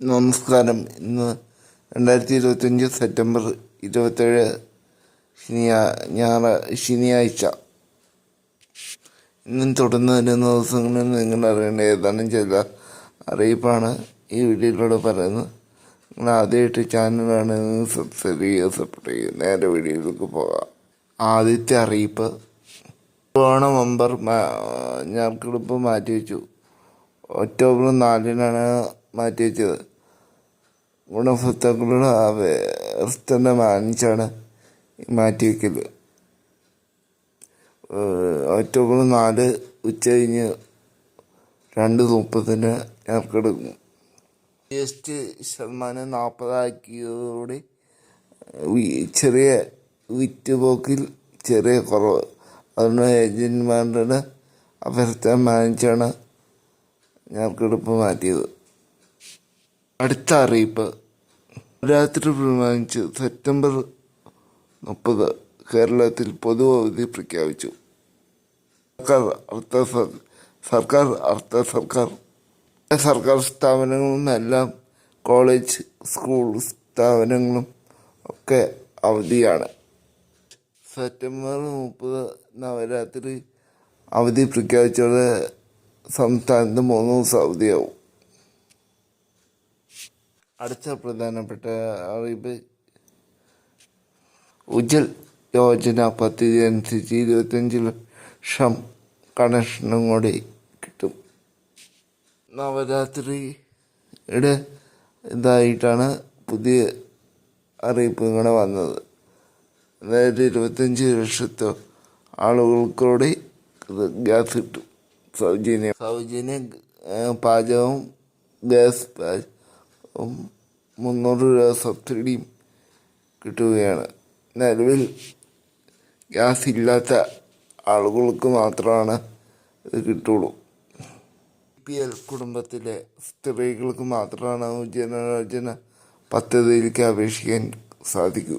നമസ്കാരം. ഇന്ന് രണ്ടായിരത്തി ഇരുപത്തഞ്ച് സെപ്റ്റംബർ ഇരുപത്തേഴ് ശനിയാ ഞായറ ശനിയാഴ്ച. ഇന്നും തുടർന്ന് വരുന്ന ദിവസങ്ങളിൽ നിങ്ങൾ അറിയേണ്ട ഏതാനും ചില അറിയിപ്പാണ് ഈ വീഡിയോയിലൂടെ പറയുന്നത്. നിങ്ങൾ ആദ്യമായിട്ട് ചാനലാണ് സബ്സ്ക്രൈബ് ചെയ്യുക സപ്പോർട്ട് ചെയ്യുക. നേരെ വീഡിയോയിലേക്ക് പോകാം. ആദ്യത്തെ അറിയിപ്പ്. ഓണം മെമ്പർ മാറ്റി വെച്ചു ഒക്ടോബർ നാലിനാണ് മാറ്റിവെച്ചത്. ഗുണഭോക്താക്കളുടെ അവസ്ഥ മാനിച്ചാണ് മാറ്റി മാറ്റിവെക്കൽ ഒക്ടോബർ നാല് ഉച്ച കഴിഞ്ഞ് രണ്ട് മുപ്പതിന് ഞങ്ങൾക്കെടുക്കും ജി എസ് ടി ശതമാനം നാൽപ്പതാക്കിയതോടെ ചെറിയ വിറ്റുപോക്കിൽ ചെറിയ കുറവ്. അതുകൊണ്ട് ഏജന്റുമാരുടെ അഭ്യർത്ഥന മാനിച്ചാണ് ഞങ്ങൾക്കെടുപ്പ് മാറ്റിയത്. അടുത്ത അറിയിപ്പ്. രാത്രി പ്രമാണിച്ച് സെപ്റ്റംബർ മുപ്പത് കേരളത്തിൽ പൊതു അവധി പ്രഖ്യാപിച്ചു. സർക്കാർ അർദ്ധ സർക്കാർ അർദ്ധ സർക്കാർ. സർക്കാർ സ്ഥാപനങ്ങളും എല്ലാം കോളേജ് സ്കൂൾ സ്ഥാപനങ്ങളും ഒക്കെ അവധിയാണ്. സെപ്റ്റംബർ മുപ്പത് നവരാത്രി അവധി പ്രഖ്യാപിച്ചതോടെ സംസ്ഥാനത്ത് മൂന്ന് ദിവസം അവധിയാവും. അടുത്ത പ്രധാനപ്പെട്ട അറിയിപ്പ്. ഉജ്ജൽ യോജന പദ്ധതി അനുസരിച്ച് ഇരുപത്തഞ്ച് ലക്ഷം കണക്ഷനും കൂടി കിട്ടും. നവരാത്രിയുടെ ഇതായിട്ടാണ് പുതിയ അറിയിപ്പ് ഇങ്ങനെ വന്നത്. അതായത് ഇരുപത്തഞ്ച് ലക്ഷത്തോ ആളുകൾക്കൂടി ഗ്യാസ് കിട്ടും. സൗജന്യം സൗജന്യ പാചകവും ഗ്യാസ് പാചകവും മുന്നൂറ് രൂപ സബ്സിഡിയും കിട്ടുകയാണ്. നിലവിൽ ഗ്യാസ് ഇല്ലാത്ത ആളുകൾക്ക് മാത്രമാണ് ഇത് കിട്ടുള്ളൂ. പി എൽ കുടുംബത്തിലെ സ്ത്രീകൾക്ക് മാത്രമാണ് ഉജ്ജനയോജന പദ്ധതിയിലേക്ക് അപേക്ഷിക്കാൻ സാധിക്കൂ.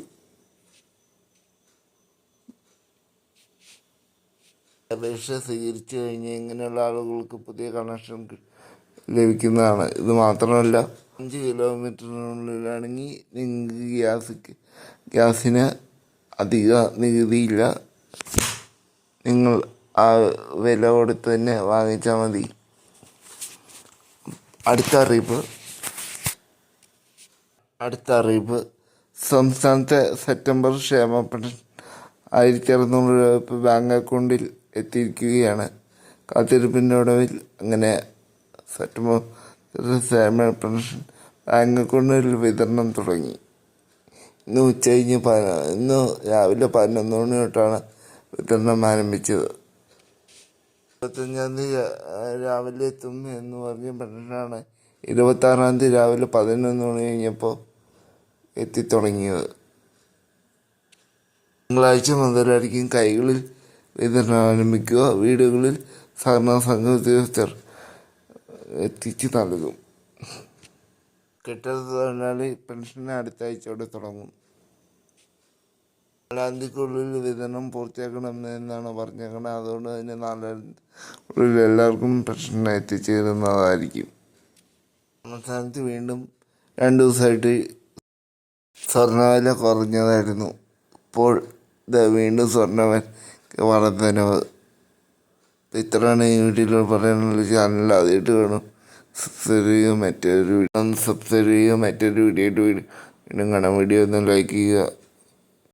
അപേക്ഷ സ്വീകരിച്ചു കഴിഞ്ഞ് ഇങ്ങനെയുള്ള ആളുകൾക്ക് പുതിയ കണക്ഷൻ ലഭിക്കുന്നതാണ്. ഇത് മാത്രമല്ല അഞ്ച് കിലോമീറ്ററിനുള്ളിലാണെങ്കിൽ നിങ്ങൾക്ക് ഗ്യാസ് ഗ്യാസിന് അധിക നികുതിയില്ല. നിങ്ങൾ ആ വില കൊടുത്ത് തന്നെ വാങ്ങിച്ചാൽ മതി. അടുത്ത അറിയിപ്പ്. അടുത്ത അറിയിപ്പ്. സംസ്ഥാനത്തെ സെപ്റ്റംബർ ക്ഷേമ പെൻഷൻ ആയിരത്തി അറുന്നൂറ് രൂപ ബാങ്ക് അക്കൗണ്ടിൽ എത്തിയിരിക്കുകയാണ്. കാത്തിരിപ്പിന്റെ ഒടുവിൽ അങ്ങനെ സെപ്റ്റംബർ ക്ഷേമ പെൻഷൻ. ബാങ്ക് അക്കൗണ്ടിൽ വിതരണം തുടങ്ങി. ഇന്ന് ഉച്ച കഴിഞ്ഞ് പതിന- ഇന്ന് രാവിലെ പതിനൊന്ന് മണി തൊട്ടാണ് വിതരണം ആരംഭിച്ചത്. ഇരുപത്തഞ്ചാം തീയതി രാവിലെ എത്തും എന്ന് പറഞ്ഞ പെൻഷനാണ് ഇരുപത്താറാം തീയതി രാവിലെ പതിനൊന്ന് മണി കഴിഞ്ഞപ്പോൾ എത്തിത്തുടങ്ങിയത്. തിങ്കളാഴ്ച മുതലായിരിക്കും കൈകളിൽ വിതരണം ആരംഭിക്കുക. വീടുകളിൽ സഹകരണ സംഘ ഉദ്യോഗസ്ഥർ എത്തിച്ച് നൽകും കെട്ടിട തൊഴിലാളി പെൻഷൻ അടുത്ത ആഴ്ചയോടെ തുടങ്ങും. നാലാന്തിക്കുള്ളിൽ വിതരണം പൂർത്തിയാക്കണമെന്നാണ് പറഞ്ഞേക്കുന്നത് അതുകൊണ്ട് തന്നെ നാലാന്തിക്കുള്ളിൽ എല്ലാവർക്കും പെൻഷൻ എത്തിച്ചേരുന്നതായിരിക്കും. സംസ്ഥാനത്ത് വീണ്ടും രണ്ട് ദിവസമായിട്ട് സ്വർണവില കുറഞ്ഞതായിരുന്നു. ഇപ്പോൾ വീണ്ടും സ്വർണവില വർധനവ് ഇത്രയാണ് ഈ വീഡിയോയിൽ പറയാനുള്ള ചാനൽ ആദ്യമായിട്ട് കാണും. സബ്സ്ക്രൈബ് ചെയ്യുക മറ്റൊരു സബ്സ്ക്രൈബ് ചെയ്യുക മറ്റൊരു വീഡിയോ ആയിട്ട് വീണ്ടും കാണാം. വീഡിയോ ഒന്ന് ലൈക്ക് ചെയ്യുക.